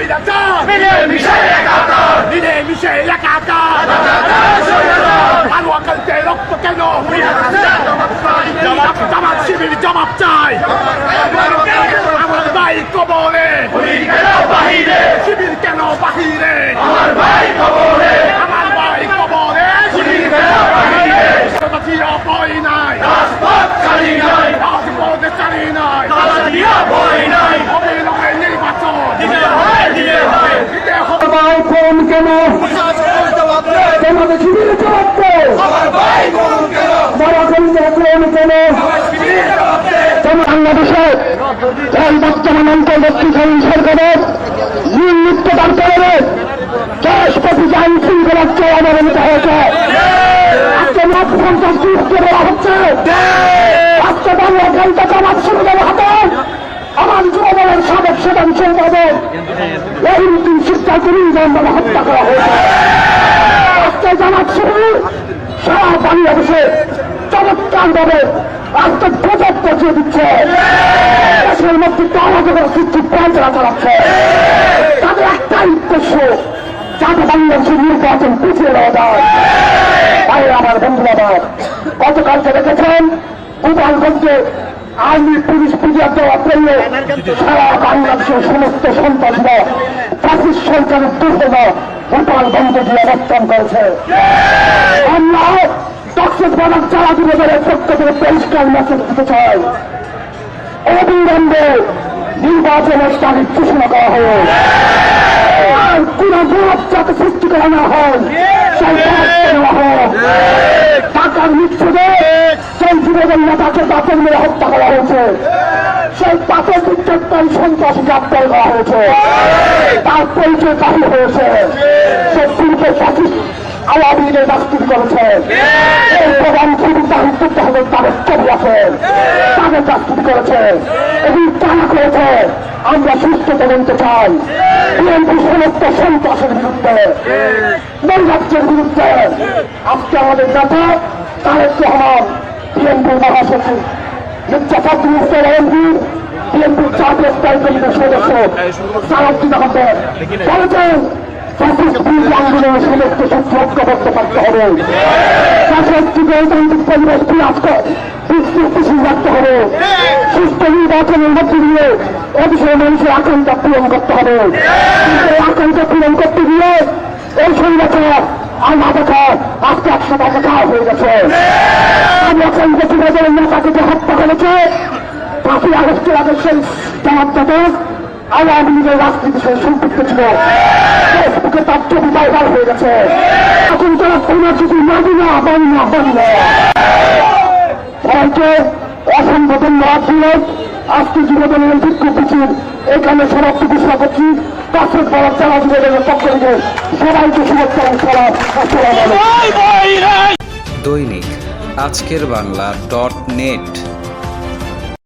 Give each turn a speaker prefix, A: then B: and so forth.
A: স্বৈরাচার মিলেমিশে একাকার মিলেমিশে একাকার আলু আকালতে রক্ত কেন জামাত শিবির জমাব চাই কেন
B: তোমাদের শিবিরে জবাব দাও। মারাখন্ডে ফোন কেন? বাংলাদেশে বর্তমান অন্তর্বর্তীকালীন সরকারের মূল নিত্যদান করে রাষ্ট্রপতি আইন শৃঙ্খলাকে অবহেলিত হয়েছে। আজকে মাঠ পঞ্চাশ যুক্ত দেওয়া হচ্ছে। আজকে বাংলা ঘণ্টা কামাত শুরু দেওয়া হাতে। আমার যুবদলের সাবেক সাধারণ সম্পাদক শিক্ষাকে নির্যাতন হত্যা করা হয়েছে। আজকে জামাত শিবির সারা বাংলাদেশে চমৎকার ভাবে আজকে পৌঁছে দিচ্ছে। দেশের মধ্যে টানাজোগার সৃষ্টি পায়চারা চালাচ্ছে। তাদের একটাই উদ্দেশ্য, যাতে বাংলাদেশের নির্বাচন পিছিয়ে দেওয়া যায়। তাই আমার বন্ধুরা আমার গতকালকে দেখেছেন, গোপালগঞ্জে আর্মি, পুলিশ পূজা দেওয়া পেলে সারা বাংলাদেশের সমস্ত সন্ত্রাসীরা ফ্যাসিস্ট সরকারের দুর্বল গোপালগঞ্জে দিয়ে অবস্থান করেছে। আমরা দক্ষিণ বাজার চালা যুবদলের পক্ষ থেকে পরিষ্কার মেসেজ দিতে চাই। অবিলম্বে নির্বাচনের তারিখ ঘোষণা করা হল। আর কোন বিরোধ যাতে সৃষ্টি করা না হয়, সেই টাকার মিচ্ছুদে সেই যুবদল নেতাকে বাপের মেরে হত্যা করা হয়েছে। সেই পাপের বিদ্যুৎকারী সন্ত্রাসী গ্রেপ্তার করা হয়েছে। তার পরিচয় দাবি হয়েছে। সে পূর্বে ফ্যাসিস্ট আওয়ামী লীগের রাজনীতি করেছে। এই প্রধান খুবই দায়িত্ব হবে তাদের ছবি আছে। তাদের রাজনীতি করেছে। এবং তারা করেছে, আমরা সুস্থ তদন্ত চাই। বিএনপি সমস্ত সন্ত্রাসের বিরুদ্ধে। নৈরাজ্যের বিরুদ্ধে। আজকে আমাদের নেতা তারেক রহমান বিএনপির মহাসচিব ফখরুল ইসলাম এমপি বিএনপির জাতীয় স্থায়ী কমিটির সদস্য সালাউদ্দিন আহমেদ বলেছেন আন্দোলনের সমস্ত শক্তি ঐক্যবদ্ধ করতে হবে। গণতান্ত্রিক পরিবেশ স্থিতিশীল রাখতে হবে। সুস্থ নির্বাচনের মধ্যে দিয়ে এদেশের মানুষের আকাঙ্ক্ষা পূরণ করতে হবে। আকাঙ্ক্ষা পূরণ করতে গিয়ে এই সংগঠন আল্লাহ দেখা, আজকে একশো টাকা খাওয়া হয়ে গেছে। এখন যে যুবদলের নেতাকে যে হত্যা করেছে পাঁচই আগস্টের আগে সেই জামাত আওয়ামী লীগের রাজনীতির সম্পৃক্ত ছিল ফেসবুকে তার ছবি ভাইরাল হয়ে গেছে এখন তারা কিছু মানি না মানি না মানি না সবাইকে অসংখ্য ধন্যবাদ দিয়ে আজকে যুবদলের বিক্ষোভ মিছিল এখানে সমাপ্তি ঘোষণা করছি কাছের পাড়ার চালা যুবদলের পক্ষ থেকে সবাইকে শুভেচ্ছা সালাম আসসালাম
C: দৈনিক আজকের বাংলা ডট নেট।